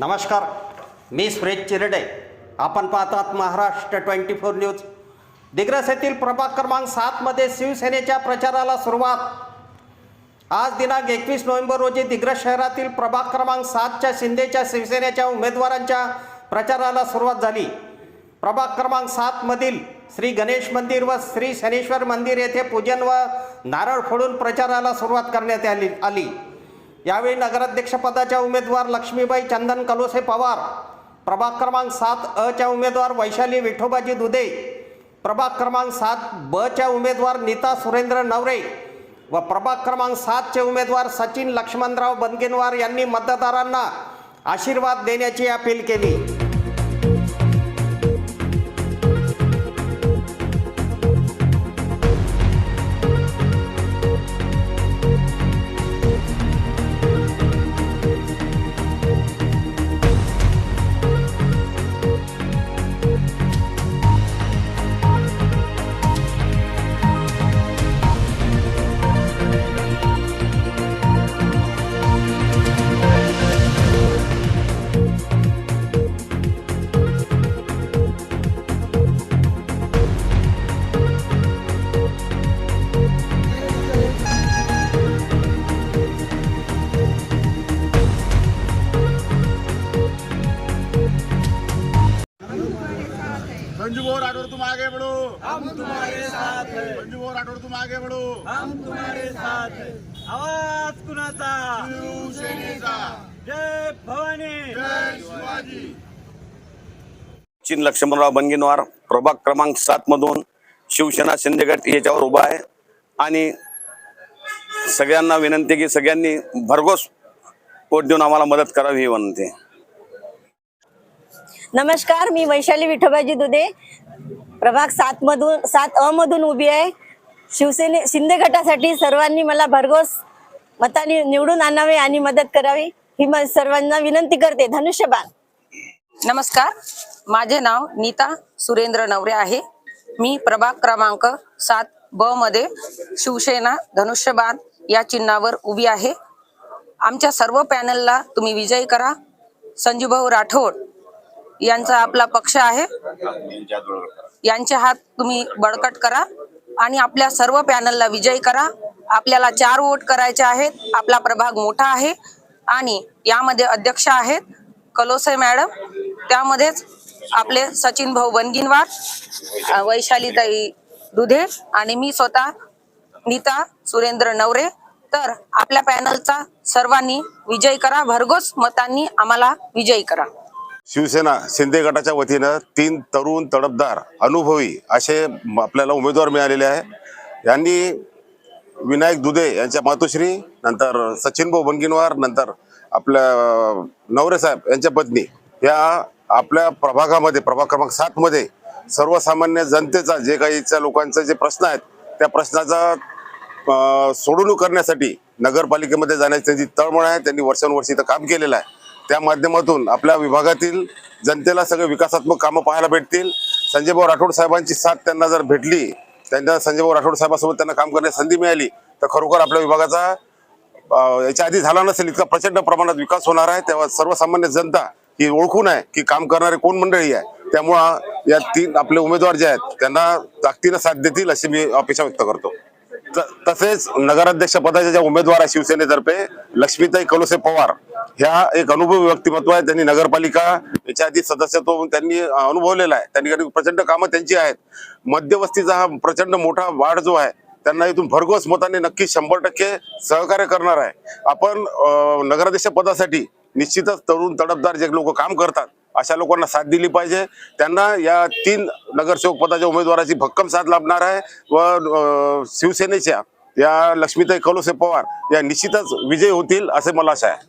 नमस्कार मी सुरेश चिरडे. आपण पाहतात Maharashtra twenty four news. Digras येथील प्रभाग क्रमांक सातमध्ये शिवसेनेच्या प्रचाराला सुरुवात. आज दिनांक एकवीस नोव्हेंबर रोजी दिग्रस शहरातील प्रभाग क्रमांक सातच्या शिंदेच्या शिवसेनेच्या उमेदवारांच्या प्रचाराला सुरुवात झाली. प्रभाग क्रमांक सातमधील श्री गणेश मंदिर व श्री शनेश्वर मंदिर येथे पूजन व नारळ फोडून प्रचाराला सुरुवात करण्यात आली. आली. यावेळी नगराध्यक्षपदाच्या उमेदवार लक्ष्मीबाई चंदन कलोसे पवार प्रभाग क्रमांक सात अच्या उमेदवार वैशाली विठोबाजी दुधे प्रभाग क्रमांक सात बच्या उमेदवार नीता सुरेंद्र नवरे व प्रभाग क्रमांक सातचे उमेदवार सचिन लक्ष्मणराव बनगेनवार यांनी मतदारांना आशीर्वाद देण्याची अपील केली. संजू भाऊ राठौर तुम आगे बढ़ो हम तुम्हारे साथ हैं. संजू भाऊ राठौर तुम आगे बढ़ो हम तुम्हारे साथ है. आवाज कुणाचा? शिवसेनेचा. जय भवानी. जय शिवाजी. चिन लक्ष्मणराव बनगिनवार प्रभाग क्रमांक सात मधून शिवसेना शिंदेगड याच्यावर उभा आहे. आणि सगळ्यांना विनंती की सगळ्यांनी भरघोस वोट देऊन आम्हाला मदत करावी ही विनंती आहे. नमस्कार मी वैशाली विठोबाजी दुधे. प्रभाग सात मधून सात अ मधून उभी आहे. शिवसेने शिंदे गटासाठी सर्वांनी मला भरघोस मताने निवडून आणावे आणि मदत करावी ही म सर्वांना विनंती करते. धनुष्यबाण. नमस्कार माझे नाव नीता सुरेंद्र नवरे आहे. मी प्रभाग क्रमांक सात ब मध्ये शिवसेना धनुष्यबाण या चिन्हावर उभी आहे. आमच्या सर्व पॅनलला तुम्ही विजयी करा. संजूभाऊ राठोड यांचा आपला पक्ष आहे. यांचे हात तुम्ही बळकट करा आणि आपल्या सर्व पॅनलला विजयी करा. आपल्याला चार वोट करायचे आहेत. आपला प्रभाग मोठा आहे आणि यामध्ये अध्यक्ष आहेत कलोसे मॅडम. त्यामध्येच आपले सचिन भाऊ बनगिनवार वैशालीताई दुधे आणि मी स्वतः नीता सुरेंद्र नवरे. तर आपल्या पॅनलचा सर्वांनी विजय करा. भरघोस मतांनी आम्हाला विजयी करा. शिवसेना शिंदे गटाच्या वतीनं तीन तरुण तडफदार अनुभवी असे आपल्याला उमेदवार मिळालेले आहे. यांनी विनायक दुधे यांच्या मातोश्री नंतर सचिन भाऊ बनगिनवार नंतर आपल्या नवरे साहेब यांच्या पत्नी या आपल्या प्रभागामध्ये प्रभाग क्रमांक सातमध्ये सर्वसामान्य जनतेचा जे काही इथच्या लोकांचे जे प्रश्न आहेत त्या प्रश्नाचा सोडवणूक करण्यासाठी नगरपालिकेमध्ये जाण्याची त्यांची तळमळ आहे त्यांनी वर्षानुवर्षी इथं काम केलेलं आहे. त्या माध्यमातून आपल्या विभागातील जनतेला सगळे विकासात्मक कामं पाहायला भेटतील. संजयभाऊ राठोड साहेबांची साथ त्यांना जर भेटली त्यांना संजयभाऊ राठोड साहेबांसोबत त्यांना काम करण्याची संधी मिळाली तर खरोखर आपल्या विभागाचा याच्या आधी झाला नसेल इतका प्रचंड प्रमाणात विकास होणार आहे. तेव्हा सर्वसामान्य जनता ही ओळखून आहे की काम करणारे कोण मंडळी आहे. त्यामुळं या तीन आपले उमेदवार जे आहेत त्यांना ताकदीनं साथ देतील अशी मी अपेक्षा व्यक्त करतो. त- तसेच नगराध्यक्ष पदाच्या ज्या उमेदवार आहे शिवसेनेतर्फे लक्ष्मीताई कलोसे पवार ह्या एक अनुभवी व्यक्तिमत्व आहे. त्यांनी नगरपालिका याच्या आधी सदस्यत्व त्यांनी अनुभवलेला आहे. त्यांनी कारण प्रचंड कामं त्यांची आहेत. मध्यवस्तीचा हा प्रचंड मोठा वाढ जो आहे त्यांना इथून भरघोस मताने नक्की शंभर टक्के सहकार्य करणार आहे. आपण नगराध्यक्ष पदासाठी निश्चितच तरुण तडफदार जे लोक काम करतात अशा लोकांना साथ दिली पाहिजे. त्यांना या तीन नगरसेवक पदाच्या उमेदवाराची भक्कम साथ लाभणार आहे व शिवसेनेच्या या लक्ष्मीताई कलोसे पवार या निश्चितच विजयी होतील असे मला आशा आहे.